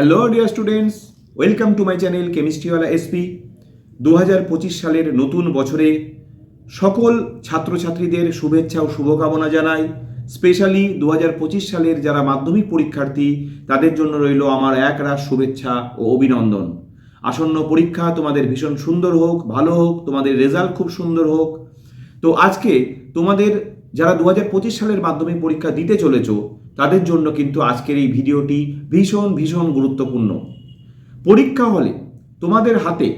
Hello dear students welcome to my channel কেমিস্ট্রিওয়ালা SP দু হাজার পঁচিশ সালের নতুন বছরে সকল ছাত্রছাত্রীদের শুভেচ্ছা ও শুভকামনা জানাই। স্পেশালি দু হাজার পঁচিশ সালের যারা মাধ্যমিক পরীক্ষার্থী, তাদের জন্য রইল আমার এক রাশ শুভেচ্ছা ও অভিনন্দন। আসন্ন পরীক্ষা তোমাদের ভীষণ সুন্দর হোক, ভালো হোক, তোমাদের রেজাল্ট খুব সুন্দর হোক। তো আজকে তোমাদের যারা দু হাজার পঁচিশ সালের মাধ্যমিক পরীক্ষা দিতে চলেছো তাদের জন্য কিন্তু আজকের এই ভিডিওটি ভীষণ ভীষণ গুরুত্বপূর্ণ। পরীক্ষা হলে তোমাদের হাতে,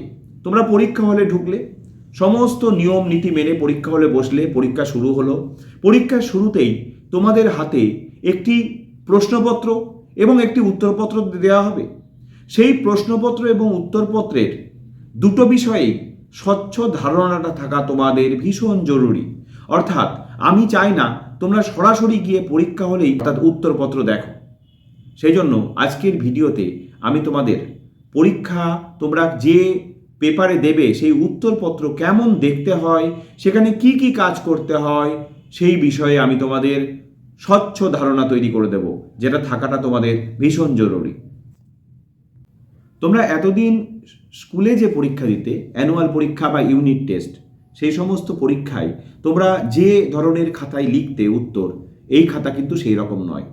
তোমরা পরীক্ষা হলে ঢুকলে, সমস্ত নিয়ম, নীতি মেনে পরীক্ষা হলে বসলে পরীক্ষা শুরু হলো। পরীক্ষার শুরুতেই তোমাদের হাতে একটি প্রশ্নপত্র এবং একটি উত্তরপত্র দেওয়া হবে। সেই প্রশ্নপত্র এবং উত্তরপত্রের দুটো বিষয়ে স্বচ্ছ ধারণাটা থাকা তোমাদের ভীষণ জরুরি। অর্থাৎ আমি চাই না তোমরা সরাসরি গিয়ে পরীক্ষা হলেই অর্থাৎ উত্তরপত্র দেখো। সেই জন্য আজকের ভিডিওতে আমি তোমাদের পরীক্ষা তোমরা যে পেপারে দেবে সেই উত্তরপত্র কেমন দেখতে হয়, সেখানে কি কি কাজ করতে হয়, সেই বিষয়ে আমি তোমাদের স্বচ্ছ ধারণা তৈরি করে দেব, যেটা থাকাটা তোমাদের ভীষণ জরুরি। তোমরা এতদিন স্কুলে যে পরীক্ষা দিতে, অ্যানুয়াল পরীক্ষা বা ইউনিট টেস্ট সেই সমস্ত পরীক্ষায় তোমরা যে ধরনের খাতায় লিখতে উত্তর, এই খাতা কিন্তু সেই রকম নয়।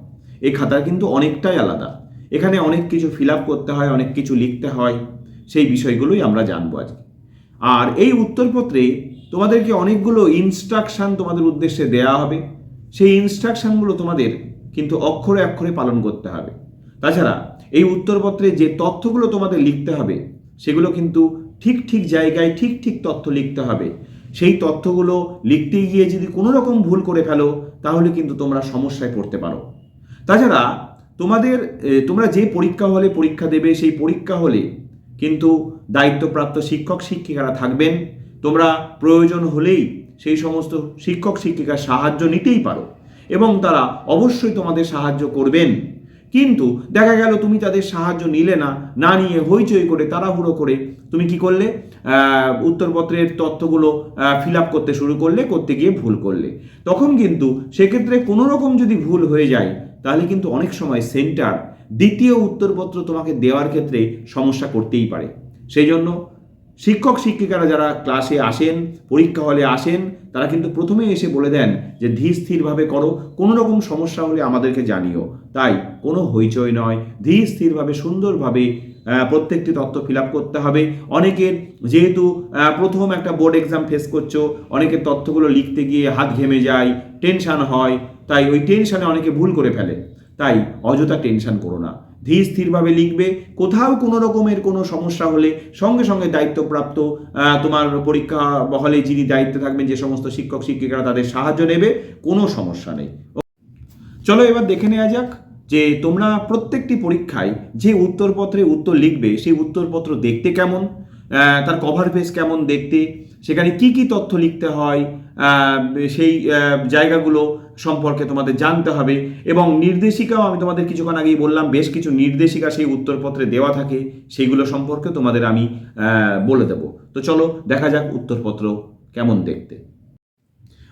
এই খাতা কিন্তু অনেকটাই আলাদা। এখানে অনেক কিছু ফিল আপ করতে হয়, অনেক কিছু লিখতে হয়। সেই বিষয়গুলোই আমরা জানব আজকে। আর এই উত্তরপত্রে তোমাদেরকে অনেকগুলো ইনস্ট্রাকশান তোমাদের উদ্দেশ্যে দেয়া হবে। সেই ইনস্ট্রাকশানগুলো তোমাদের কিন্তু অক্ষরে অক্ষরে পালন করতে হবে। তাছাড়া এই উত্তরপত্রে যে তথ্যগুলো তোমাদের লিখতে হবে, সেগুলো কিন্তু ঠিক ঠিক জায়গায় ঠিক ঠিক তথ্য লিখতে হবে। সেই তথ্যগুলো লিখতে গিয়ে যদি কোনো রকম ভুল করে ফেলো, তাহলে কিন্তু তোমরা সমস্যায় পড়তে পারো। তাছাড়া তোমাদের তোমরা যে পরীক্ষা হলে পরীক্ষা দেবে, সেই পরীক্ষা হলে কিন্তু দায়িত্বপ্রাপ্ত শিক্ষক, শিক্ষিকারা থাকবেন। তোমরা প্রয়োজন হলেই সেই সমস্ত শিক্ষক শিক্ষিকার সাহায্য নিতেই পারো এবং তারা অবশ্যই তোমাদের সাহায্য করবেন। কিন্তু দেখা গেল তুমি তাদের সাহায্য নিলে না না নিয়ে হইচই করে, তাড়াহুড়ো করে তুমি কি করলে? উত্তরপত্রের তথ্যগুলো ফিল আপ করতে শুরু করলে, করতে গিয়ে ভুল করলে। তখন কিন্তু সেক্ষেত্রে কোনো রকম যদি ভুল হয়ে যায়, তাহলে কিন্তু অনেক সময় সেন্টার দ্বিতীয় উত্তরপত্র তোমাকে দেওয়ার ক্ষেত্রে সমস্যা করতেই পারে। সেই জন্য শিক্ষক, শিক্ষিকারা যারা ক্লাসে আসেন, পরীক্ষা হলে আসেন, তারা কিন্তু প্রথমে এসে বলে দেন যে, ধীর স্থিরভাবে করো। কোনো রকম সমস্যা হলে আমাদেরকে জানিও। তাই কোনো হইচই নয়। ধীর স্থিরভাবে, সুন্দরভাবে প্রত্যেকটি তথ্য ফিল করতে হবে। অনেকের যেহেতু প্রথম একটা বোর্ড এক্সাম ফেস করছ, অনেকের তথ্যগুলো লিখতে গিয়ে হাত ঘেমে যায় টেনশান হয়, তাই ওই টেনশানে অনেকে ভুল করে ফেলে। তাই অযথা টেনশন করো না। ধীর স্থিরভাবে লিখবে। কোথাও কোনো রকমের কোনো সমস্যা হলে সঙ্গে সঙ্গে দায়িত্বপ্রাপ্ত তোমার পরীক্ষা বহলে যিনি দায়িত্বে থাকবেন, যে সমস্ত শিক্ষক শিক্ষিকারা তাদের সাহায্য নেবে, কোনো সমস্যা নেই। চলো এবার দেখে নেওয়া যাক। যে তোমরা প্রত্যেকটি পরীক্ষায় যে উত্তরপত্রে উত্তর লিখবে, সেই উত্তরপত্র দেখতে কেমন? তার কভার পেজ কেমন দেখতে? সেখানে কি কি তথ্য লিখতে হয়? সেই জায়গাগুলো সম্পর্কে তোমাদের জানতে হবে। এবং নির্দেশিকাও আমি তোমাদের কিছুক্ষণ আগেই বললাম, বেশ কিছু নির্দেশিকা সেই উত্তরপত্রে দেওয়া থাকে সেইগুলো সম্পর্কে তোমাদের আমি বলে দেবো। তো চলো, দেখা যাক উত্তরপত্র কেমন দেখতে।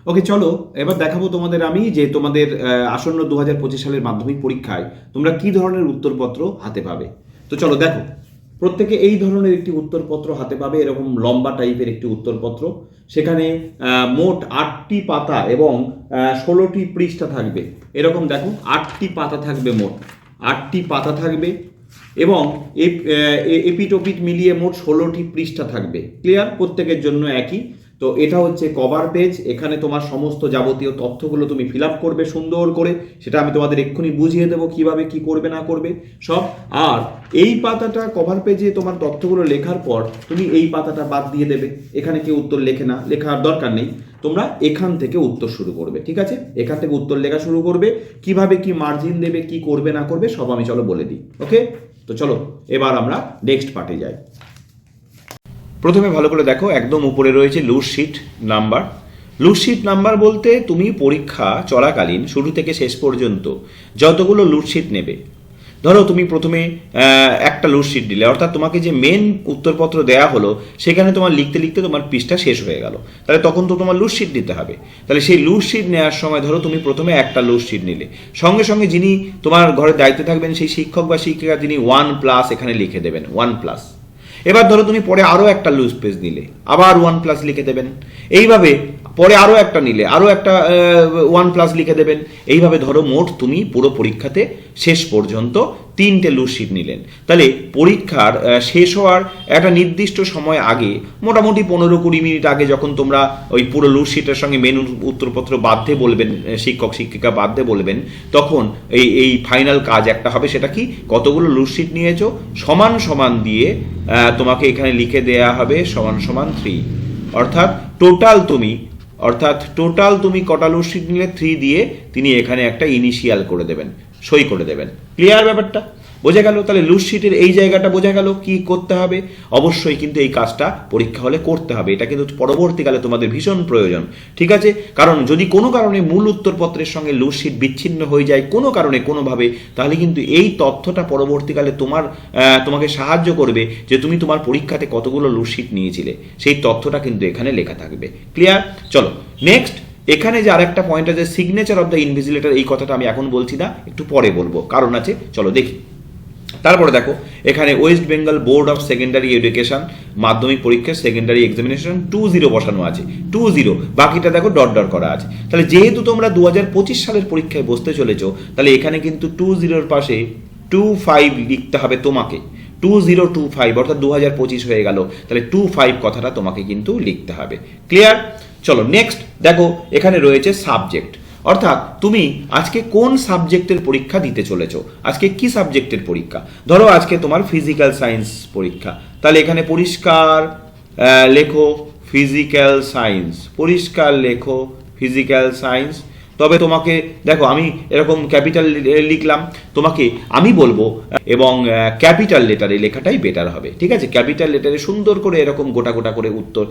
ওকে চলো, এবার দেখাবো তোমাদের আমি যে তোমাদের আসন্ন দু হাজার পঁচিশ সালের মাধ্যমিক পরীক্ষায় তোমরা কি ধরনের উত্তরপত্র হাতে পাবে? তো চলো, দেখো, প্রত্যেকে এই ধরনের একটি উত্তরপত্র হাতে পাবে, এরকম লম্বা টাইপের একটি উত্তরপত্র। সেখানে মোট আটটি পাতা এবং ষোলোটি পৃষ্ঠা থাকবে। এরকম দেখো, আটটি পাতা থাকবে মোট। আটটি পাতা থাকবে এবং এপিটোপিট মিলিয়ে মোট ষোলোটি পৃষ্ঠা থাকবে। ক্লিয়ার? প্রত্যেকের জন্য একই। তো এটা হচ্ছে কভার পেজ এখানে তোমার সমস্ত যাবতীয় তথ্যগুলো তুমি ফিল আপ করবে সুন্দর করে, সেটা আমি তোমাদের এক্ষুনি বুঝিয়ে দেবো কীভাবে কি করবে না করবে, সব। আর এই পাতাটা কভার পেজে তোমার তথ্যগুলো লেখার পর তুমি এই পাতাটা বাদ দিয়ে দেবে, এখানে কেউ উত্তর লেখে না, লেখার দরকার নেই, তোমরা এখান থেকে উত্তর শুরু করবে, ঠিক আছে? এখান থেকে উত্তর লেখা শুরু করবে, কীভাবে কি মার্জিন দেবে, কি করবে না করবে, সব আমি চলো বলে দিই ওকে তো চলো, এবার আমরা নেক্সট পার্টে যাই। প্রথমে ভালো করে দেখো, একদম উপরে রয়েছে loose sheet number loose sheet number বলতে তুমি পরীক্ষা চলাকালীন, শুরু থেকে শেষ পর্যন্ত যতগুলো লুজ শিট নেবে। ধরো তুমি প্রথমে একটা লোডশিট দিলে, অর্থাৎ তোমাকে যে মেন উত্তরপত্র দেয়া হলো, সেখানে তোমার লিখতে লিখতে তোমার পৃষ্ঠা শেষ হয়ে গেল। তাহলে তখন তো তোমার লুডশিট নিতে হবে। তাহলে সেই লুডশিট নেওয়ার সময় ধরো তুমি প্রথমে একটা লুডশিট নিলে। সঙ্গে সঙ্গে যিনি তোমার ঘরের দায়িত্বে থাকবেন, সেই শিক্ষক বা শিক্ষিকা তিনি ওয়ান প্লাস এখানে লিখে দেবেন ওয়ান প্লাস এবার ধরো তুমি পরে আরও একটা লুজ পেজ দিলে আবার ওয়ান প্লাস লিখে দেবেন। এইভাবে পরে আরও একটা নিলে আরও একটা ওয়ান প্লাস লিখে দেবেন। এইভাবে ধরো মোট তুমি পুরো পরীক্ষাতে শেষ পর্যন্ত তিনটে লুজশিট নিলেন। তাহলে পরীক্ষার শেষ হওয়ার একটা নির্দিষ্ট সময় আগে, মোটামুটি পনেরো কুড়ি মিনিট আগে যখন তোমরা ওই পুরো লুজশিটের সঙ্গে মেনু উত্তরপত্র বাধ্যে বলবেন শিক্ষক, শিক্ষিকা বাধ্যে বলবেন, তখন এই এই ফাইনাল কাজ একটা হবে সেটা কি? কতগুলো লুজশিট নিয়েছো? সমান সমান দিয়ে তোমাকে এখানে লিখে দেয়া হবে সমান সমান থ্রি অর্থাৎ টোটাল তুমি অর্থাৎ টোটাল তুমি কটা লোডশিট নিলে থ্রি দিয়ে তিনি এখানে একটা ইনিশিয়াল করে দেবেন, সই করে দেবেন। ক্লিয়ার ব্যাপারটা? বোঝা গেল, তাহলে লুজশিটের এই জায়গাটা বোঝা গেল, কি করতে হবে? অবশ্যই কিন্তু এই কাজটা পরীক্ষা হলে করতে হবে। এটা কিন্তু পরবর্তীকালে তোমাদের ভীষণ প্রয়োজন, ঠিক আছে? কারণ যদি কোনো কারণে মূল উত্তরপত্রের সঙ্গে লুজশিট বিচ্ছিন্ন হয়ে যায় কোনো কারণে, কোনোভাবে, তাহলে কিন্তু এই তথ্যটা পরবর্তীকালে তোমার তোমাকে সাহায্য করবে যে তুমি তোমার পরীক্ষাতে কতগুলো লুজশিট নিয়েছিলে। সেই তথ্যটা কিন্তু এখানে লেখা থাকবে। ক্লিয়ার চলো নেক্সট এখানে যে আরেকটা পয়েন্ট আছে সিগনেচার অফ দ্য ইনভিজিলেটর এই কথাটা আমি এখন বলছি না, একটু পরে বলব। কারণ আছে, চলো দেখি। তারপরে দেখো, এখানে West Bengal Board of Secondary Education মাধ্যমিক পরীক্ষা সেকেন্ডারি এক্সামিনেশন টু জিরো বসানো আছে। টু জিরো বাকিটা দেখো ডট ডট করা আছে। তাহলে যেহেতু তোমরা দু হাজার পঁচিশ সালের পরীক্ষায় বসতে চলেছো, তাহলে এখানে কিন্তু টু জিরোর পাশে টু ফাইভ লিখতে হবে তোমাকে। টু জিরো টু ফাইভ অর্থাৎ দু হাজার পঁচিশ হয়ে গেল। তাহলে টু ফাইভ কথাটা তোমাকে কিন্তু লিখতে হবে। ক্লিয়ার চলো নেক্সট দেখো, এখানে রয়েছে সাবজেক্ট অর্থাৎ তুমি আজকে কোন সাবজেক্টের পরীক্ষা দিতে চলেছো? আজকে কি সাবজেক্টের পরীক্ষা? ধরো আজকে তোমার ফিজিক্যাল সায়েন্স পরীক্ষা। তাহলে এখানে পরিষ্কার লেখো ফিজিক্যাল সায়েন্স পরিষ্কার, লেখো ফিজিক্যাল সায়েন্স তবে তোমাকে, দেখো, আমি এরকম ক্যাপিটাল লিখলাম। তোমাকে আমি বলব, এবং ক্যাপিটাল লেটারে লেখাটাই বেটার হবে। ঠিক আছে? ক্যাপিটাল লেটারে সুন্দর করে এরকম গোটা গোটা করে উত্তর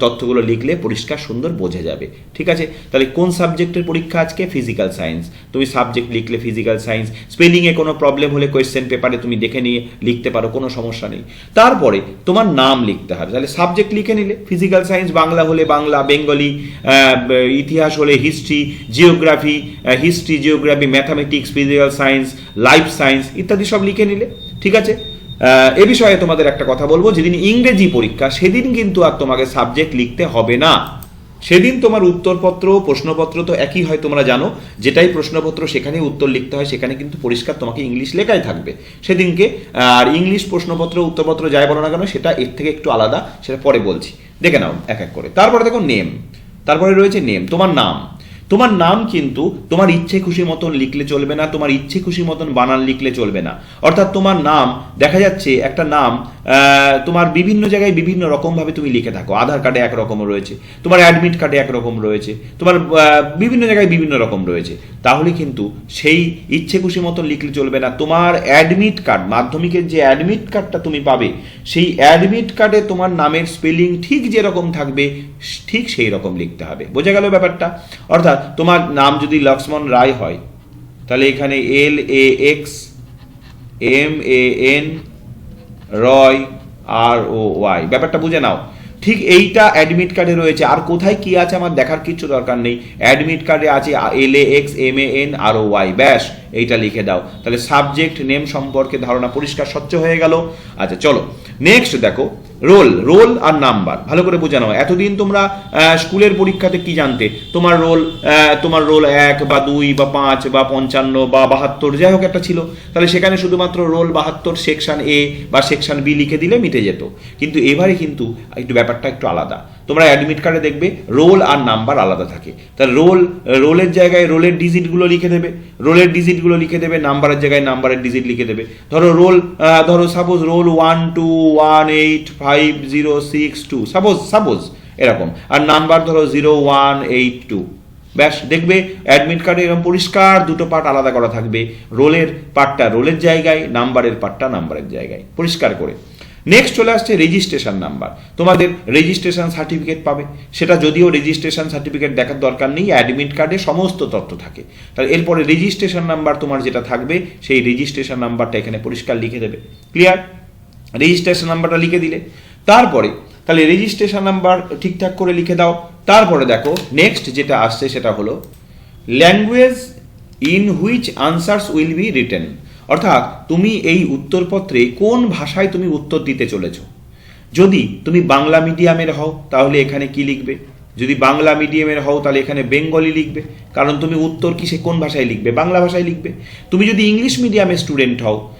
তথ্যগুলো লিখলে পরিষ্কার সুন্দর বোঝা যাবে। ঠিক আছে? তাহলে কোন সাবজেক্টের পরীক্ষা আজকে? ফিজিক্যাল সায়েন্স তুমি সাবজেক্ট লিখলে ফিজিক্যাল সায়েন্স স্পেলিংয়ে কোনো প্রবলেম হলে কোয়েশ্চেন পেপারে তুমি দেখে নিয়ে লিখতে পারো, কোনো সমস্যা নেই। তারপরে তোমার নাম লিখতে হবে। তাহলে সাবজেক্ট লিখে নিলে। ফিজিক্যাল সায়েন্স বাংলা হলে বাংলা বেঙ্গলি ইতিহাস হলে history geography history geography mathematics physical science life science ইত্যাদি সব লিখে নিলে, ঠিক আছে? এ বিষয়ে তোমাদের একটা কথা বলব, যেদিন ইংরেজি পরীক্ষা, সেদিন কিন্তু আর তোমাকে সাবজেক্ট লিখতে হবে না। সেদিন তোমার উত্তরপত্র, প্রশ্নপত্র তো একই হয় তোমরা জানো, যেটাই প্রশ্নপত্র সেখানে উত্তর লিখতে হয়, সেখানে কিন্তু পরিষ্কার তোমাকে ইংলিশ লেখাই থাকবে। সেদিনকে আর ইংলিশ প্রশ্নপত্র, উত্তরপত্র যাই বলো না কেন, সেটা এর থেকে একটু আলাদা, সেটা পরে বলছি। দেখে নাও, এক এক করে। তারপরে দেখো নেম তারপরে রয়েছে নেম তোমার নাম। তোমার নাম কিন্তু তোমার ইচ্ছে খুশি মতন লিখলে চলবে না, তোমার ইচ্ছে খুশি মতন বানান লিখলে চলবে না। অর্থাৎ তোমার নাম, দেখা যাচ্ছে একটা নাম তোমার বিভিন্ন জায়গায় বিভিন্ন রকমভাবে তুমি লিখে থাকো। আধার কার্ডে একরকম রয়েছে, তোমার অ্যাডমিট কার্ডে একরকম রয়েছে, তোমার বিভিন্ন জায়গায় বিভিন্ন রকম রয়েছে। তাহলে কিন্তু সেই ইচ্ছে খুশি মতন লিখলে চলবে না। তোমার অ্যাডমিট কার্ড, মাধ্যমিকের যে অ্যাডমিট কার্ডটা তুমি পাবে, সেই অ্যাডমিট কার্ডে তোমার নামের স্পেলিং ঠিক যেরকম থাকবে, ঠিক সেই রকম লিখতে হবে। বোঝা গেল ব্যাপারটা? অর্থাৎ তোমার নাম যদি লক্ষ্মণ রায় হয়, তাহলে এখানে L A X, M A N, Roy, R O Y. ব্যাপারটা বুঝে নাও। ঠিক এইটা অ্যাডমিট কার্ডে রয়েছে। আর কোথায় কি আছে আমার দেখার কিছু দরকার নেই। অ্যাডমিট কার্ডে আছে L A X, M A N, R O Y. ব্যাস, এইটা লিখে দাও। তাহলে সাবজেক্ট নেম সম্পর্কে ধারণা পরিষ্কার স্বচ্ছ হয়ে গেল। আচ্ছা চলো। নেক্সট দেখো। রোল রোল আর নাম্বার। ভালো করে বোঝানো এতদিন তোমরা স্কুলের পরীক্ষাতে কি জানতে? তোমার রোল তোমার রোল এক বা দুই বা পাঁচ বা পঞ্চান্ন বা বাহাত্তর, যাই হোক একটা ছিল। তাহলে সেখানে শুধুমাত্র রোল বাহাত্তর, সেকশন এ বা সেকশন বি লিখে দিলে মিটে যেত। কিন্তু এবারে কিন্তু একটু ব্যাপারটা একটু আলাদা। তোমরা অ্যাডমিট কার্ডে দেখবে রোল আর নাম্বার আলাদা থাকে। তাহলে রোল রোলের জায়গায় রোলের ডিজিটগুলো লিখে দেবে। রোলের ডিজিটগুলো লিখে দেবে নাম্বারের জায়গায় নাম্বারের ডিজিট লিখে দেবে। ধরো রোল ধরো suppose roll one two one eight five zero six two suppose suppose এরকম। আর নাম্বার ধরো জিরো ওয়ান এইট টু ব্যাস, দেখবে অ্যাডমিট কার্ডে এরকম পরিষ্কার দুটো পার্ট আলাদা করা থাকবে। রোলের পার্টটা রোলের জায়গায় নাম্বারের পার্টটা নাম্বারের জায়গায়। পরিষ্কার করে। নেক্সট চলে আসছে রেজিস্ট্রেশন নাম্বার তোমাদের রেজিস্ট্রেশন সার্টিফিকেট পাবে। সেটা যদিও রেজিস্ট্রেশন সার্টিফিকেট দেখার দরকার নেই অ্যাডমিট কার্ডে সমস্ত তথ্য থাকে। তাহলে এরপরে রেজিস্ট্রেশন নাম্বার তোমার যেটা থাকবে, সেই রেজিস্ট্রেশন নাম্বারটা এখানে পরিষ্কার লিখে দেবে। ক্লিয়ার রেজিস্ট্রেশন নাম্বারটা লিখে দিলে। তারপরে, তাহলে রেজিস্ট্রেশন নাম্বার ঠিকঠাক করে লিখে দাও। তারপরে দেখো নেক্সট যেটা আসছে সেটা হলো language in which answers will be written অর্থাৎ তুমি এই উত্তরপত্রে কোন ভাষায় তুমি উত্তর দিতে চলেছ? যদি তুমি বাংলা মিডিয়ামের হও, তাহলে এখানে কি লিখবে? যদি বাংলা মিডিয়ামের হও, তাহলে এখানে বেঙ্গলি লিখবে। কারণ তুমি উত্তর কিসে, কোন ভাষায় লিখবে? বাংলা ভাষায় লিখবে। তুমি যদি ইংলিশ মিডিয়ামের স্টুডেন্ট হও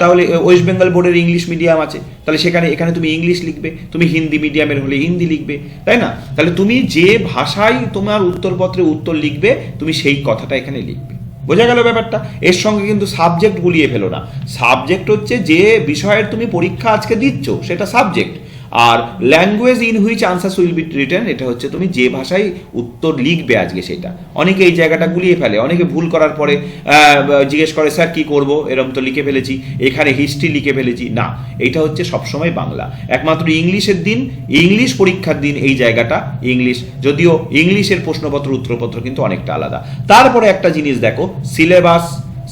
তাহলে ওয়েস্ট বেঙ্গল বোর্ডের ইংলিশ মিডিয়াম আছে। তাহলে সেখানে, এখানে তুমি ইংলিশ লিখবে, তুমি হিন্দি মিডিয়ামের হলে হিন্দি লিখবে, তাই না? তাহলে তুমি যে ভাষায় তোমার উত্তরপত্রে উত্তর লিখবে, তুমি সেই কথাটা এখানে লিখবে। বোঝা গেল ব্যাপারটা? এর সঙ্গে কিন্তু সাবজেক্ট গুলিয়ে ফেলো না। সাবজেক্ট হচ্ছে যে বিষয়ের তুমি পরীক্ষা আজকে দিচ্ছ, সেটা subject R language in which answers will be return এটা হচ্ছে তুমি যে ভাষায় উত্তর লিখবে আজকে সেটা। অনেকে এই জায়গাটা গুলিয়ে ফেলে, অনেকে ভুল করার পরে জিজ্ঞেস করে, স্যার, কি করব? এরকম তো লিখে ফেলেছি। এখানে হিস্ট্রি লিখে ফেলেছি। না, এটা হচ্ছে সবসময় বাংলা। একমাত্র ইংলিশের দিন, ইংলিশ পরীক্ষার দিন এই জায়গাটা ইংলিশ। যদিও ইংলিশের প্রশ্নপত্র, উত্তরপত্র কিন্তু অনেকটা আলাদা। তারপরে একটা জিনিস দেখো সিলেবাস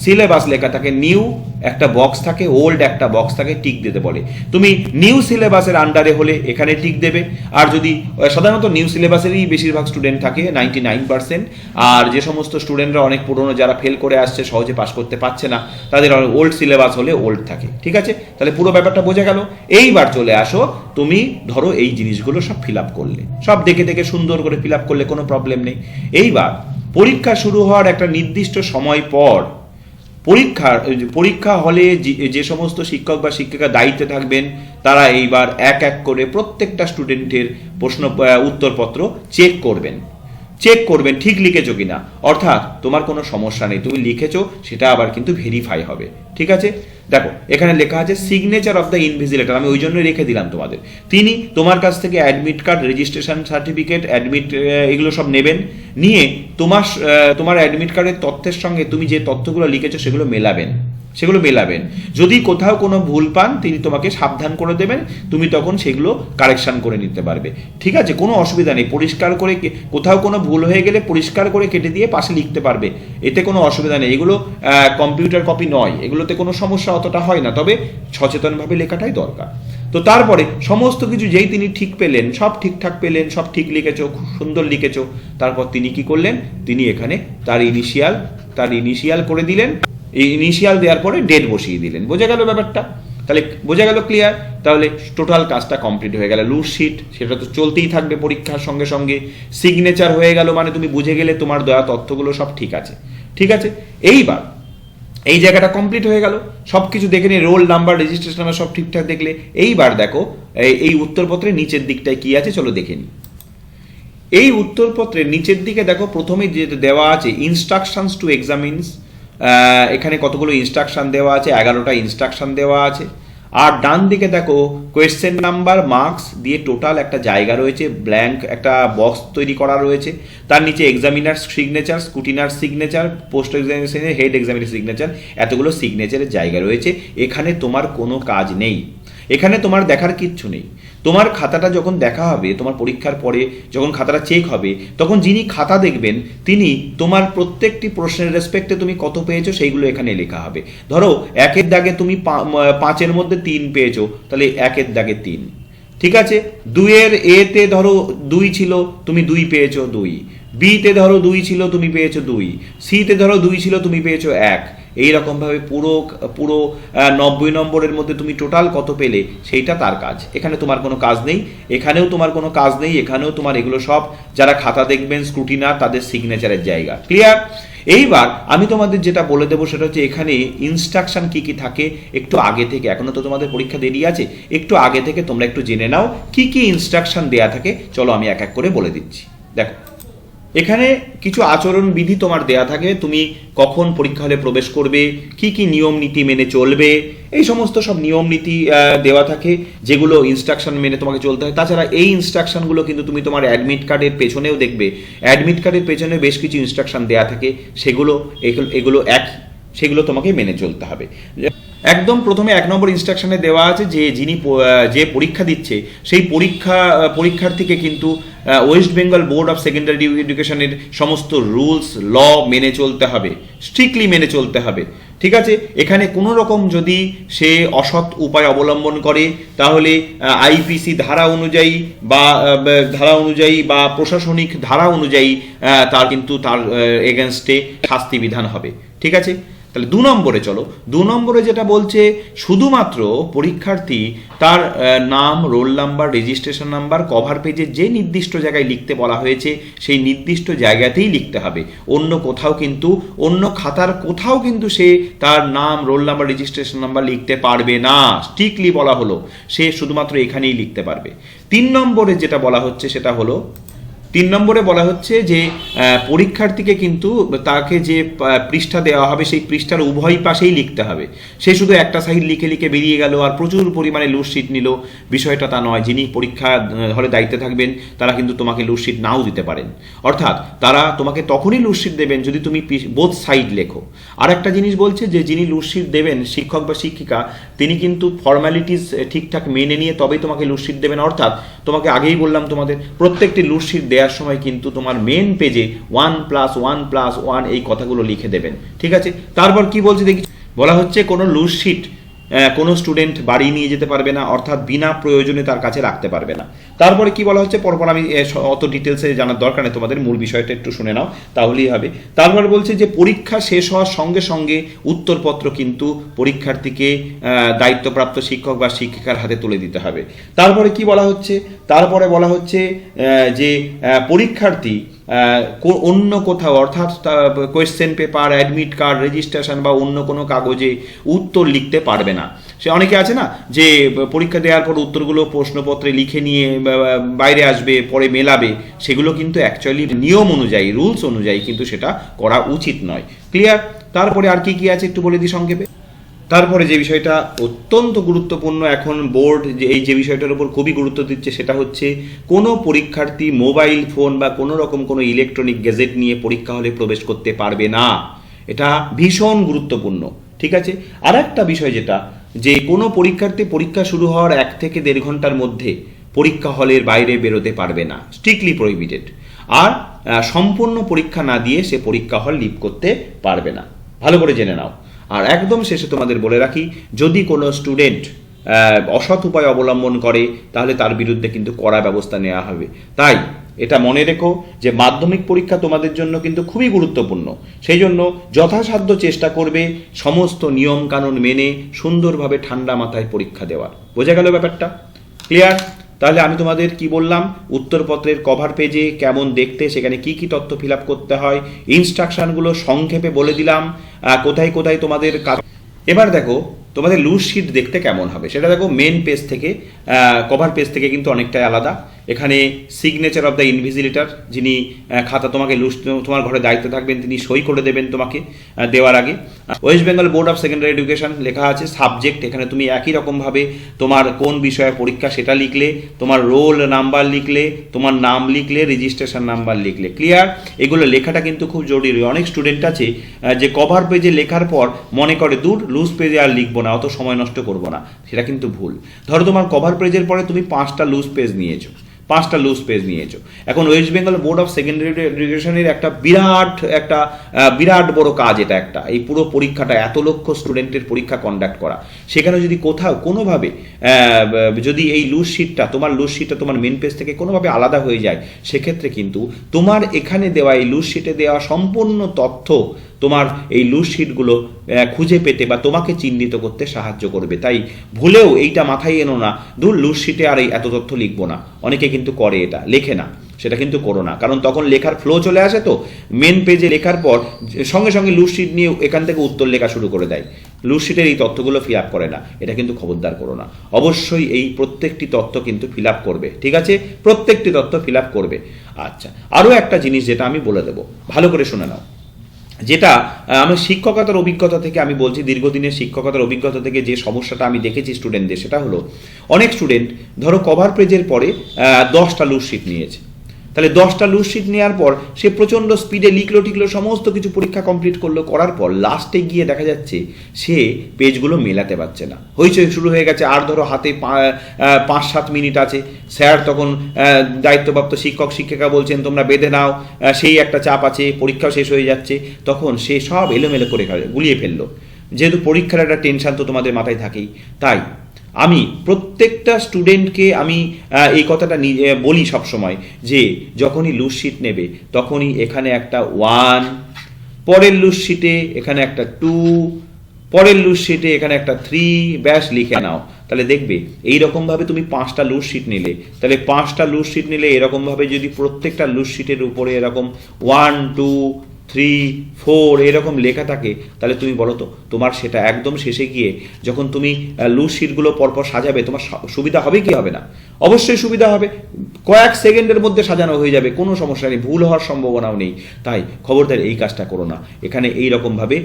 সিলেবাস লেখা থাকে নিউ একটা বক্স থাকে ওল্ড একটা বক্স থাকে টিক দিতে বলে। তুমি নিউ সিলেবাসের আন্ডারে হলে এখানে টিক দেবে। আর যদি সাধারণত নিউ সিলেবাসেরই বেশিরভাগ স্টুডেন্ট থাকে নাইনটি নাইন পার্সেন্ট আর যে সমস্ত স্টুডেন্টরা অনেক পুরনো, যারা ফেল করে আসছে, সহজে পাস করতে পারছে না, তাদের ওল্ড সিলেবাস হলে ওল্ড থাকে। ঠিক আছে? তাহলে পুরো ব্যাপারটা বোঝা গেল। এইবার চলে আসো, তুমি ধরো এই জিনিসগুলো সব ফিল আপ করলে। সব দেখে দেখে সুন্দর করে ফিল আপ করলে কোনো প্রবলেম নেই। এইবার, পরীক্ষা শুরু হওয়ার একটা নির্দিষ্ট সময় পর পরীক্ষার পরীক্ষা হলে যে- সমস্ত শিক্ষক বা শিক্ষিকা দায়িত্বে থাকবেন, তারা এইবার এক এক করে প্রত্যেকটা স্টুডেন্টের প্রশ্ন উত্তরপত্র চেক করবেন। চেক করবেন, ঠিক লিখেছো কিনা। অর্থাৎ, তোমার কোনো সমস্যা নেই, তুমি লিখেছো, সেটা আবার কিন্তু ভেরিফাই হবে। ঠিক আছে? দেখো, এখানে লেখা আছে সিগনেচার অফ দ্য ইনভিজিলেটর আমি ওই জন্যই রেখে দিলাম তোমাদের। তিনি তোমার কাছ থেকে admit card registration certificate admit এগুলো সব নেবেন। নিয়ে তোমার তোমার অ্যাডমিট কার্ডের তথ্যের সঙ্গে তুমি যে তথ্যগুলো লিখেছো সেগুলো মেলাবেন। সেগুলো মেলাবেন। যদি কোথাও কোনো ভুল পান, তিনি তোমাকে সাবধান করে দেবেন, তুমি তখন সেগুলো কারেকশান করে নিতে পারবে। ঠিক আছে? কোনো অসুবিধা নেই। পরিষ্কার করে কোথাও কোনো ভুল হয়ে গেলে পরিষ্কার করে কেটে দিয়ে পাশে লিখতে পারবে। এতে কোনো অসুবিধা নেই। এগুলো কম্পিউটার কপি নয়। এগুলোতে কোনো সমস্যা অতটা হয় না। তবে সচেতনভাবে লেখাটাই দরকার। তো তারপরে সমস্ত কিছু যেই তিনি ঠিক পেলেন, সব ঠিকঠাক পেলেন, সব ঠিক লিখেছো, খুব সুন্দর লিখেছ, তারপর তিনি কি করলেন? তিনি এখানে তার ইনিশিয়াল তার ইনিশিয়াল করে দিলেন, এই ইনিশিয়াল দেওয়ার পরে ডেট বসিয়ে দিলেন। বোঝা গেল ব্যাপারটা? তাহলে বোঝা গেল ক্লিয়ার তাহলে টোটাল কাজটা কমপ্লিট হয়ে গেল। লুজ শিট সেটা তো চলতেই থাকবে পরীক্ষার সঙ্গে সঙ্গে। সিগনেচার হয়ে গেল মানে তুমি বুঝে গেলে তোমার দেওয়া তথ্যগুলো সব ঠিক আছে। ঠিক আছে? এইবার এই জায়গাটা কমপ্লিট হয়ে গেল। সব কিছু দেখে নিয়ে রোল নাম্বার রেজিস্ট্রেশন নাম্বার সব ঠিকঠাক দেখলে। এইবার দেখো, এই- উত্তরপত্রের নিচের দিকটায় কি আছে চলো দেখে নিই। এই উত্তরপত্রের নিচের দিকে দেখো প্রথমে যে দেওয়া আছে ইনস্ট্রাকশনস টু এক্সামিনস এখানে কতগুলো ইনস্ট্রাকশন দেওয়া আছে, এগারোটা ইনস্ট্রাকশন দেওয়া আছে। আর ডান দিকে দেখো কোয়েশ্চেন নাম্বার মার্কস দিয়ে টোটাল একটা জায়গা রয়েছে ব্ল্যাঙ্ক একটা বক্স তৈরি করা রয়েছে। তার নিচে examiner signature scrutineer signature post এক্সামিনেশনের head examiner signature এতগুলো সিগনেচারের জায়গা রয়েছে। এখানে তোমার কোনো কাজ নেই। এখানে তোমার দেখার কিচ্ছু নেই। তোমার খাতাটা যখন দেখা হবে, তোমার পরীক্ষার পরে যখন খাতাটা চেক হবে, তখন যিনি খাতা দেখবেন, তিনি তোমার প্রত্যেকটি প্রশ্নের রেসপেক্টে তুমি কত পেয়েছ সেইগুলো এখানে লেখা হবে। ধরো, একের দাগে তুমি পাঁচের মধ্যে তিন পেয়েছ, তাহলে একের দাগে তিন। ঠিক আছে? দুইয়ের এতে ধরো দুই ছিল, তুমি দুই পেয়েছ দুই। বিতে ধরো দুই ছিল, তুমি পেয়েছ দুই। সিতে ধরো দুই ছিল, তুমি পেয়েছ এক। এই রকমভাবে পুরো পুরো নব্বই নম্বরের মধ্যে তুমি টোটাল কত পেলে, সেইটা তার কাজ। এখানে তোমার কোনো কাজ নেই, এখানেও তোমার কোনো কাজ নেই, এখানেও তোমার এগুলো সব যারা খাতা দেখবেন স্ক্রুটিনার তাদের সিগনেচারের জায়গা। ক্লিয়ার এইবার আমি তোমাদের যেটা বলে দেবো সেটা হচ্ছে এখানে ইনস্ট্রাকশন কি কি থাকে, একটু আগে থেকে, এখনও তো তোমাদের পরীক্ষা দেরি আছে, একটু আগে থেকে তোমরা একটু জেনে নাও, কি কি ইনস্ট্রাকশন দেয়া থাকে, চলো আমি এক এক করে বলে দিচ্ছি। দেখো। এখানে কিছু আচরণ বিধি তোমার দেয়া থাকে। তুমি কখন পরীক্ষা হলে প্রবেশ করবে, কি কি নিয়ম নীতি মেনে চলবে, এই সমস্ত সব নিয়ম নীতি দেওয়া থাকে, যেগুলো ইনস্ট্রাকশন মেনে তোমাকে চলতে হয়। তাছাড়া এই ইনস্ট্রাকশনগুলো কিন্তু তুমি তোমার অ্যাডমিট কার্ডের পেছনেও দেখবে। অ্যাডমিট কার্ডের পেছনে বেশ কিছু ইনস্ট্রাকশন দেওয়া থাকে। সেগুলো, এগুলো- এগুলো এক, সেগুলো তোমাকে মেনে চলতে হবে। একদম প্রথমে এক নম্বর ইনস্ট্রাকশনে দেওয়া আছে যে যিনি যে পরীক্ষা দিচ্ছে, সেই পরীক্ষা পরীক্ষার্থীকে কিন্তু West Bengal Board of Secondary এডুকেশনের সমস্ত রুলস ল মেনে চলতে হবে স্ট্রিক্টলি মেনে চলতে হবে। ঠিক আছে? এখানে কোনো রকম যদি সে অসৎ উপায় অবলম্বন করে, তাহলে আইপিসি ধারা অনুযায়ী বা ধারা অনুযায়ী বা প্রশাসনিক ধারা অনুযায়ী তার কিন্তু তার এগেনস্টে শাস্তি বিধান হবে। ঠিক আছে? তাহলে দু নম্বরে চলো। দু নম্বরে যেটা বলছে, শুধুমাত্র পরীক্ষার্থী তার নাম, roll number registration number cover পেজে যে নির্দিষ্ট জায়গায় লিখতে বলা হয়েছে, সেই নির্দিষ্ট জায়গাতেই লিখতে হবে। অন্য কোথাও কিন্তু, অন্য খাতার কোথাও কিন্তু সে তার নাম, রোল নাম্বার রেজিস্ট্রেশন নাম্বার লিখতে পারবে না। স্ট্রিক্টলি বলা হলো। সে শুধুমাত্র এখানেই লিখতে পারবে। তিন নম্বরে যেটা বলা হচ্ছে, সেটা হলো তিন নম্বরে বলা হচ্ছে যে পরীক্ষার্থীকে কিন্তু তাকে যে পৃষ্ঠা দেওয়া হবে, সেই পৃষ্ঠার উভয় পাশেই লিখতে হবে। সে শুধু একটা সাইড লিখে লিখে বেরিয়ে গেল আর প্রচুর পরিমাণে লুটশিট নিল। বিষয়টা তা নয়, যিনি পরীক্ষা হলে দায়িত্বে থাকবেন, তারা কিন্তু তোমাকে লুটশিট নাও দিতে পারেন। অর্থাৎ তারা তোমাকে তখনই লুটশিট দেবেন যদি তুমি বোথ সাইড লেখো। আর একটা জিনিস বলছে যে, যিনি লুটশিট দেবেন, শিক্ষক বা শিক্ষিকা তিনি কিন্তু ফর্মালিটিস ঠিকঠাক মেনে নিয়ে তবেই তোমাকে লুটশিট দেবেন। অর্থাৎ তোমাকে আগেই বললাম তোমাদের প্রত্যেকটি লুটশিট দেওয়ার সময় কিন্তু তোমার মেন পেজে one plus one plus one এই কথাগুলো লিখে দেবেন। ঠিক আছে? তারপর কি বলছি দেখি? বলা হচ্ছে কোনো আহ, কোনো স্টুডেন্ট বাড়ি নিয়ে যেতে পারবে না, অর্থাৎ বিনা প্রয়োজনে তার কাছে রাখতে পারবে না। তারপরে কি বলা হচ্ছে? পরপর আমি অত ডিটেলসে জানার দরকার নেই, তোমাদের মূল বিষয়টা একটু শুনে নাও, তাহলেই হবে। তারপরে বলছে যে, পরীক্ষা শেষ হওয়ার সঙ্গে সঙ্গে উত্তরপত্র কিন্তু পরীক্ষার্থীকে দায়িত্বপ্রাপ্ত শিক্ষক বা শিক্ষিকার হাতে তুলে দিতে হবে। তারপরে কি বলা হচ্ছে? তারপরে বলা হচ্ছে যে পরীক্ষার্থী অন্য কোথাও, অর্থাৎ question paper admit card registration বা অন্য কোনো কাগজে উত্তর লিখতে পারবে না। সে অনেকে আছে না, যে পরীক্ষা দেওয়ার পর উত্তরগুলো প্রশ্নপত্রে লিখে নিয়ে বাইরে আসবে, পরে মেলাবে, সেগুলো কিন্তু অ্যাকচুয়ালি নিয়ম অনুযায়ী রুলস অনুযায়ী কিন্তু সেটা করা উচিত নয়। ক্লিয়ার তারপরে আর কি কি আছে একটু বলে দিই সংক্ষেপে? তারপরে যে বিষয়টা অত্যন্ত গুরুত্বপূর্ণ, এখন বোর্ড যে, এই যে বিষয়টার উপর খুবই গুরুত্ব দিচ্ছে সেটা হচ্ছে কোনো পরীক্ষার্থী মোবাইল ফোন বা কোনো রকম কোনো ইলেকট্রনিক গ্যাজেট নিয়ে পরীক্ষা হলে প্রবেশ করতে পারবে না। এটা ভীষণ গুরুত্বপূর্ণ, ঠিক আছে? আর একটা বিষয় যেটা, যে কোনো পরীক্ষার্থী পরীক্ষা শুরু হওয়ার এক থেকে দেড় ঘণ্টার মধ্যে পরীক্ষা হলের বাইরে বেরোতে পারবে না, স্ট্রিক্টলি প্রহিবিটেড। আর সম্পূর্ণ পরীক্ষা না দিয়ে সে পরীক্ষা হল লিভ করতে পারবে না। ভালো করে জেনে নাও। আর একদম শেষে তোমাদের বলে রাখি, যদি কোনো স্টুডেন্ট অসৎ উপায় অবলম্বন করে, তাহলে তার বিরুদ্ধে কিন্তু কড়া ব্যবস্থা নেওয়া হবে। তাই এটা মনে রেখো যে মাধ্যমিক পরীক্ষা তোমাদের জন্য কিন্তু খুবই গুরুত্বপূর্ণ। সেই জন্য যথাসাধ্য চেষ্টা করবে সমস্ত নিয়ম কানুন মেনে সুন্দরভাবে ঠান্ডা মাথায় পরীক্ষা দেওয়ার। বোঝা গেল ব্যাপারটা? ক্লিয়ার তাহলে আমি তোমাদের কি বললাম? উত্তরপত্রের কভার পেজে কেমন দেখতে, সেখানে কি কি তথ্য ফিল করতে হয় ইনস্ট্রাকশনগুলো সংক্ষেপে বলে দিলাম কোথায় কোথায় তোমাদের এবার দেখো, তোমাদের লুজ শিট দেখতে কেমন হবে? সেটা দেখো মেন পেজ থেকে কভার পেজ থেকে কিন্তু অনেকটাই আলাদা। এখানে সিগনেচার অফ দ্য ইনভিজিলেটর যিনি খাতা তোমাকে লুজ তোমার ঘরে দায়িত্ব থাকবেন, তিনি সই করে দেবেন তোমাকে দেওয়ার আগে। West Bengal Board of Secondary Education লেখা আছে সাবজেক্ট এখানে তুমি একই রকমভাবে তোমার কোন বিষয়ে পরীক্ষা সেটা লিখলে, তোমার রোল নাম্বার লিখলে, তোমার নাম লিখলে রেজিস্ট্রেশন নাম্বার লিখলে। ক্লিয়ার এগুলো লেখাটা কিন্তু খুব জরুরি। অনেক স্টুডেন্ট আছে যে কভার পেজে লেখার পর মনে করে, দূর লুজ পেজে আর লিখব না, অত সময় নষ্ট করব না। সেটা কিন্তু ভুল। ধরো তোমার কভার পেজের পরে তুমি পাঁচটা লুজ পেজ নিয়েছো। পাঁচটা লুজ পেজ নিয়েছো। এখন West Bengal Board of Secondary এডুকেশনের একটা বিরাট একটা বিরাট বড় কাজ এটা একটা। এই পুরো পরীক্ষাটা, এত লক্ষ স্টুডেন্টের পরীক্ষা কন্ডাক্ট করা। সেখানে যদি কোথাও, কোনোভাবে যদি এই লুজ শিটটা তোমার লুজ শিটটা তোমার মেন পেজ থেকে কোনোভাবে আলাদা হয়ে যায়, সেক্ষেত্রে কিন্তু তোমার এখানে দেওয়া, এই লুজ শিটে দেওয়া সম্পূর্ণ তথ্য তোমার এই লুজ শিটগুলো খুঁজে পেতে বা তোমাকে চিহ্নিত করতে সাহায্য করবে। তাই ভুলেও এইটা মাথায় এনো না। দূর লুজ শিটে আর এই এত তথ্য লিখব না। অনেকে কিন্তু করে এটা, লেখে না। সেটা কিন্তু করো না। কারণ তখন লেখার ফ্লো চলে আসে তো। মেন পেজে লেখার পর সঙ্গে সঙ্গে লুজ শিট নিয়ে এখান থেকে উত্তর লেখা শুরু করে দেয়। লুজ শিটের এই তথ্যগুলো ফিল আপ করে না। এটা কিন্তু খবরদার করো না। অবশ্যই এই প্রত্যেকটি তথ্য কিন্তু ফিল আপ করবে। ঠিক আছে? প্রত্যেকটি তথ্য ফিল আপ করবে। আচ্ছা আরও একটা জিনিস যেটা আমি বলে দেবো। ভালো করে শুনে নাও। যেটা আমি শিক্ষকতার অভিজ্ঞতা থেকে আমি বলছি, দীর্ঘদিনের শিক্ষকতার অভিজ্ঞতা থেকে যে সমস্যাটা আমি দেখেছি স্টুডেন্টদের সেটা হলো, অনেক স্টুডেন্ট ধরো কভার পেজের পরে দশটা লুজ শিট নিয়েছে। তাহলে দশটা লুজশিট নেওয়ার পর সে প্রচণ্ড স্পিডে লিখলো, টিকলো, সমস্ত কিছু পরীক্ষা কমপ্লিট করল, করার পর লাস্টে গিয়ে দেখা যাচ্ছে সে পেজগুলো মেলাতে পারছে না। হইচই শুরু হয়ে গেছে, আর ধরো হাতে পাঁচ, সাত মিনিট আছে। স্যার তখন দায়িত্বপ্রাপ্ত শিক্ষক, শিক্ষিকা বলছেন, তোমরা বেঁধে নাও সেই একটা চাপ আছে, পরীক্ষাও শেষ হয়ে যাচ্ছে। তখন সে সব এলোমেলো করে গুলিয়ে ফেলল। যেহেতু পরীক্ষার একটা টেনশন তো তোমাদের মাথায় থাকেই, তাই আমি প্রত্যেকটা স্টুডেন্টকে আমি এই কথাটা বলি সবসময় যে যখনই লুজ শিট নেবে, তখনই এখানে একটা ওয়ান পরের লুজ শিটে এখানে একটা টু পরের লুজ শিটে এখানে একটা থ্রি ব্যাস লিখে নাও। তাহলে দেখবে এই রকমভাবে তুমি পাঁচটা লুজ শিট নিলে। তাহলে পাঁচটা লুজ শিট নিলে এরকমভাবে যদি প্রত্যেকটা লুজ শিটের উপরে এরকম ওয়ান টু থ্রি ফোর এরকম লেখা থাকে, তাহলে তুমি বলো তো, তোমার সেটা একদম শেষে গিয়ে যখন তুমি লুজ শিটগুলো পরপর সাজাবে, তোমার সুবিধা হবে কি হবে না? অবশ্যই সুবিধা হবে, কয়েক সেকেন্ডের মধ্যে সাজানো হয়ে যাবে, কোনো সমস্যা নেই, ভুল হওয়ার সম্ভাবনাও নেই। তাই খবরদার এই কাজটা করো না। এখানে এই রকমভাবে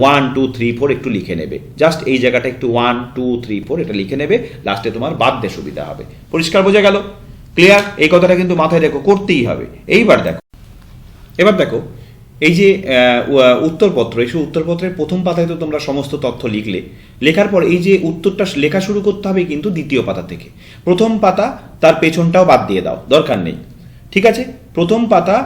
ওয়ান টু থ্রি ফোর একটু লিখে নেবে। জাস্ট এই জায়গাটা একটু ওয়ান টু থ্রি ফোর এটা লিখে নেবে লাস্টে তোমার বাদ দিয়ে সুবিধা হবে। পরিষ্কার বোঝা গেল? ক্লিয়ার এই কথাটা কিন্তু মাথায় রেখো, করতেই হবে। এইবার দেখো। এবার দেখো এই যে উত্তরপত্র, এই উত্তরপত্রের প্রথম পাতায় তো তোমরা সমস্ত তথ্য লিখলে। লেখার পর এই যে উত্তরটা লেখা শুরু করতে হবে কিন্তু দ্বিতীয় পাতা থেকে। প্রথম পাতা তার পেছনটাও বাদ দিয়ে দাও, দরকার নেই। ঠিক আছে? প্রথম পাতা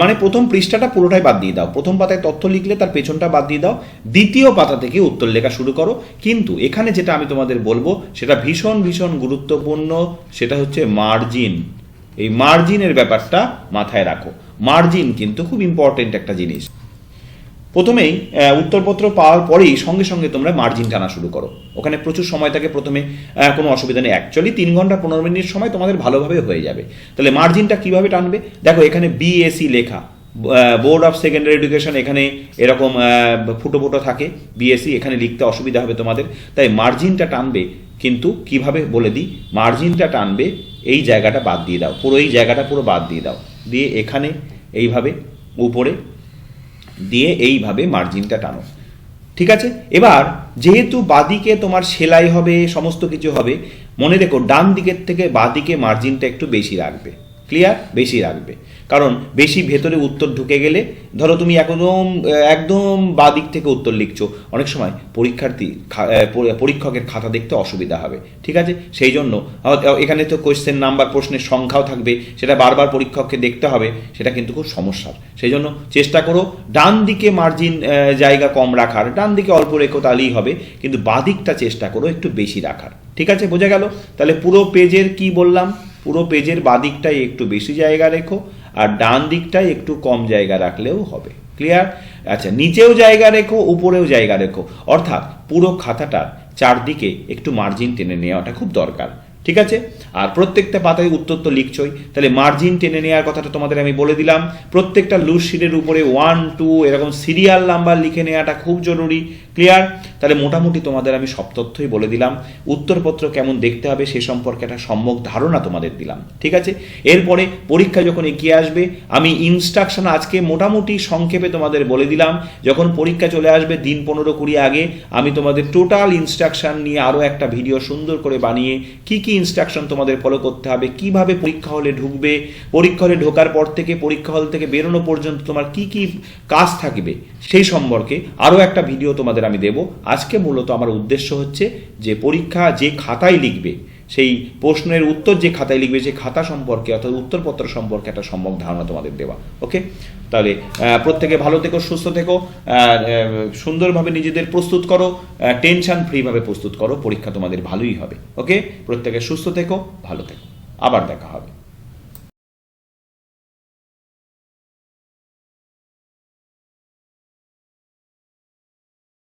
মানে প্রথম পৃষ্ঠাটা পুরোটাই বাদ দিয়ে দাও। প্রথম পাতায় তথ্য লিখলে তার পেছনটা বাদ দিয়ে দাও। দ্বিতীয় পাতা থেকে উত্তর লেখা শুরু করো। কিন্তু এখানে যেটা আমি তোমাদের বলব, সেটা ভীষণ ভীষণ গুরুত্বপূর্ণ, সেটা হচ্ছে মার্জিন এই মার্জিনের ব্যাপারটা মাথায় রাখো। মার্জিন কিন্তু খুব ইম্পর্টেন্ট একটা জিনিস। প্রথমেই উত্তরপত্র পাওয়ার পরেই সঙ্গে সঙ্গে তোমরা মার্জিন টানা শুরু করো। ওখানে প্রচুর সময় থাকে প্রথমে কোনো অসুবিধা নেই। অ্যাকচুয়ালি তিন ঘণ্টা, পনেরো মিনিট সময় তোমাদের ভালোভাবে হয়ে যাবে। তাহলে মার্জিনটা কীভাবে টানবে? দেখো, এখানে বিএসসি লেখা। বোর্ড অফ সেকেন্ডারি এডুকেশন এখানে এরকম ফুটো ফুটো থাকে। বিএসসি এখানে লিখতে অসুবিধা হবে তোমাদের। তাই মার্জিনটা টানবে, কিন্তু কীভাবে বলে দিই? মার্জিনটা টানবে, এই জায়গাটা বাদ দিয়ে দাও। পুরো এই জায়গাটা পুরো বাদ দিয়ে দাও। দিয়ে এখানে এইভাবে, উপরে দিয়ে এইভাবে মার্জিনটা টানো। ঠিক আছে? এবার যেহেতু বাদিকে তোমার সেলাই হবে, সমস্ত কিছু হবে, মনে রেখো ডান দিকের থেকে বাদিকে মার্জিনটা একটু বেশি রাখবে। ক্লিয়ার বেশি রাখবে। কারণ বেশি ভেতরে উত্তর ঢুকে গেলে, ধরো তুমি একদম একদম বা দিক থেকে উত্তর লিখছো, অনেক সময় পরীক্ষার্থী পরীক্ষকের খাতা দেখতে অসুবিধা হবে, ঠিক আছে? সেই জন্য এখানে তো কোয়েশ্চেন নাম্বার প্রশ্নের সংখ্যাও থাকবে, সেটা বারবার পরীক্ষককে দেখতে হবে, সেটা কিন্তু খুব সমস্যার। সেই জন্য চেষ্টা করো, ডান দিকে মার্জিন জায়গা কম রাখার, ডান দিকে অল্প রেখো তাহলেই হবে, কিন্তু বাদিকটা চেষ্টা করো একটু বেশি রাখার, ঠিক আছে? বোঝা গেল? তাহলে পুরো পেজের কি বললাম? পুরো পেজের বাদিকটাই একটু বেশি জায়গা রেখো আর ডান দিকটাই একটু কম জায়গা রাখলেও হবে। ক্লিয়ার আচ্ছা নিচেও জায়গা রেখো, উপরেও জায়গা রেখো। অর্থাৎ পুরো খাতাটার চারদিকে একটু মার্জিন টেনে নেওয়াটা খুব দরকার। ঠিক আছে? আর প্রত্যেকটা পাতায় উত্তর তো লিখছই। তাহলে মার্জিন টেনে নেওয়ার কথাটা তোমাদের আমি বলে দিলাম। প্রত্যেকটা লুজ শিটের উপরে ওয়ান টু এরকম সিরিয়াল নাম্বার লিখে নেওয়াটা খুব জরুরি। ক্লিয়ার? তাহলে মোটামুটি তোমাদের আমি সব তথ্যই বলে দিলাম। উত্তরপত্র কেমন দেখতে হবে সে সম্পর্কে একটা সম্যক ধারণা তোমাদের দিলাম, ঠিক আছে? এরপরে পরীক্ষা যখন এগিয়ে আসবে, আমি ইনস্ট্রাকশন আজকে মোটামুটি সংক্ষেপে তোমাদের বলে দিলাম। যখন পরীক্ষা চলে আসবে দিন পনেরো কুড়ি আগে, আমি তোমাদের টোটাল ইনস্ট্রাকশন নিয়ে আরও একটা ভিডিও সুন্দর করে বানিয়ে কি কি ইনস্ট্রাকশন তোমাদের ফলো করতে হবে, কীভাবে পরীক্ষা হলে ঢুকবে, পরীক্ষা হলে ঢোকার পর থেকে, পরীক্ষা হল থেকে বেরোনো পর্যন্ত তোমার কি কি কাজ থাকবে সেই সম্পর্কে আরও একটা ভিডিও তোমাদের আমি দেব। আজকে মূলত আমার উদ্দেশ্য হচ্ছে যে পরীক্ষা যে খাতায় লিখবে, সেই প্রশ্নের উত্তর যে খাতায় লিখবে, সেই খাতা সম্পর্কে অর্থাৎ উত্তরপত্র সম্পর্কে একটা সম্যক ধারণা তোমাদের দেওয়া, ওকে? তাহলে প্রত্যেকে ভালো থেকো, সুস্থ থেকো সুন্দরভাবে নিজেদের প্রস্তুত করো টেনশন ফ্রিভাবে প্রস্তুত করো, পরীক্ষা তোমাদের ভালোই হবে, ওকে? প্রত্যেকে সুস্থ থেকো, ভালো থেকো। আবার দেখা হবে।